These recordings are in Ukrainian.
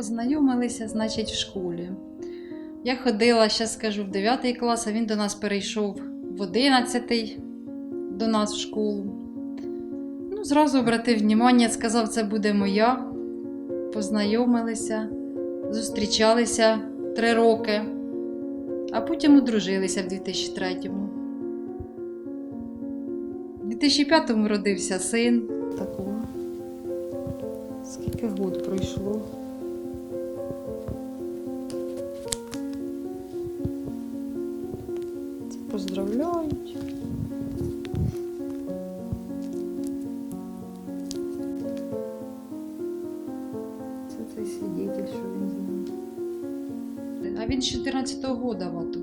познайомилися, значить, в школі. Я ходила, ще скажу, в 9 клас, а він до нас перейшов в 11 до нас в школу. Ну, зразу обратив внимання, сказав, це буде моя. Познайомилися, зустрічалися три роки, а потім одружилися в 2003-му. У 2005-му родився син. Такого. Скільки год пройшло? Поздравляють. Це цей свідетель, що він з. А він з 14-го года в АТО.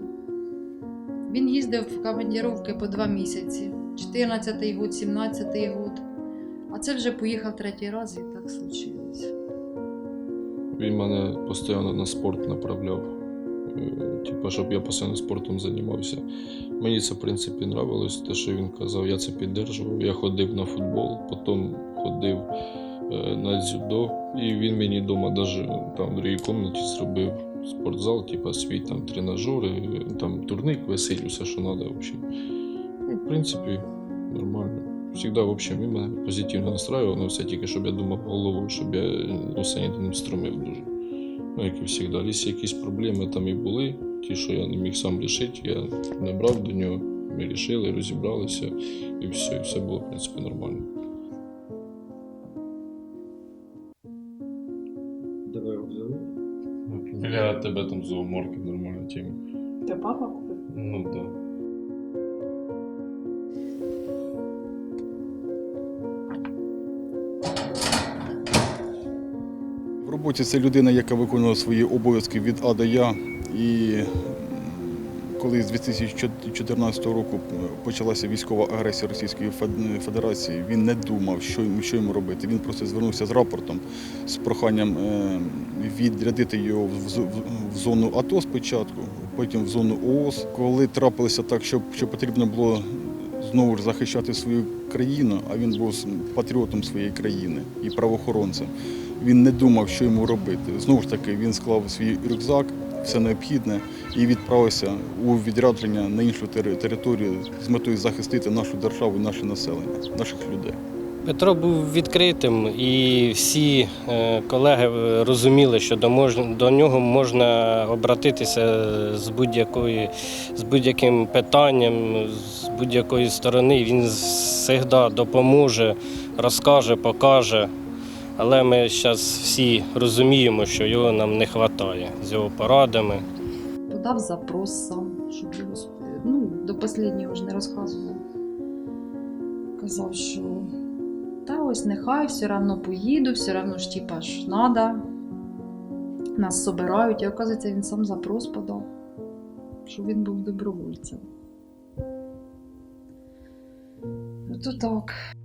Він їздив в командировки по два місяці. 14-й год, 17-й год. А це вже поїхав третій раз і так случилось. Він мене постійно на спорт направляв. Е, Типа, щоб я постійно спортом займався. Мені це, в принципі, нравилось, те, що він казав, я це підтримував. Я ходив на футбол, потім ходив е, на дзюдо. І він мені вдома навіть там в другій кімнаті зробив спортзал, типа свій там тренажери, там турник, весель, все, що треба. Ну, в принципі, нормально. Всегда, в общем, він мене позитивно настраював, але все тільки, щоб я думав головою, щоб я носа не струмив дуже. Ну, як і завжди. Якщо якісь проблеми там і були, ті, що я не міг сам рішити, я набрав до нього, ми рішили, розібралися, і все, і все було, в принципі, нормально. Давай його взяли. Біля тебе там зооморки нормальна тема. Це папа купив? Ну так. Да. Роботі це людина, яка виконувала свої обов'язки від А до Я. І коли з 2014 року почалася військова агресія Російської Фед- Федерації, він не думав, що йому, робити. Він просто звернувся з рапортом з проханням е, відрядити його в, зону АТО спочатку, потім в зону ООС. Коли трапилося так, що потрібно було знову ж захищати свою країну, а він був патріотом своєї країни і правоохоронцем. Він не думав, що йому робити. Знову ж таки, він склав свій рюкзак, все необхідне, і відправився у відрядження на іншу тери- територію з метою захистити нашу державу наше населення, наших людей. Петро був відкритим, і всі е, колеги е, розуміли, що до нього можна обратитися з будь-якої з будь-яким питанням, з будь-якої сторони. Він завжди допоможе, розкаже, покаже. Але ми зараз всі розуміємо, що його нам не вистачає з його порадами. Подав запрос сам, щоб ну, до останнього ж не розказував. Казав, що та ось нехай все одно поїду, все одно ж типа ж надо. Нас собирають, і оказується, він сам запрос подав, що він був добровольцем. То так.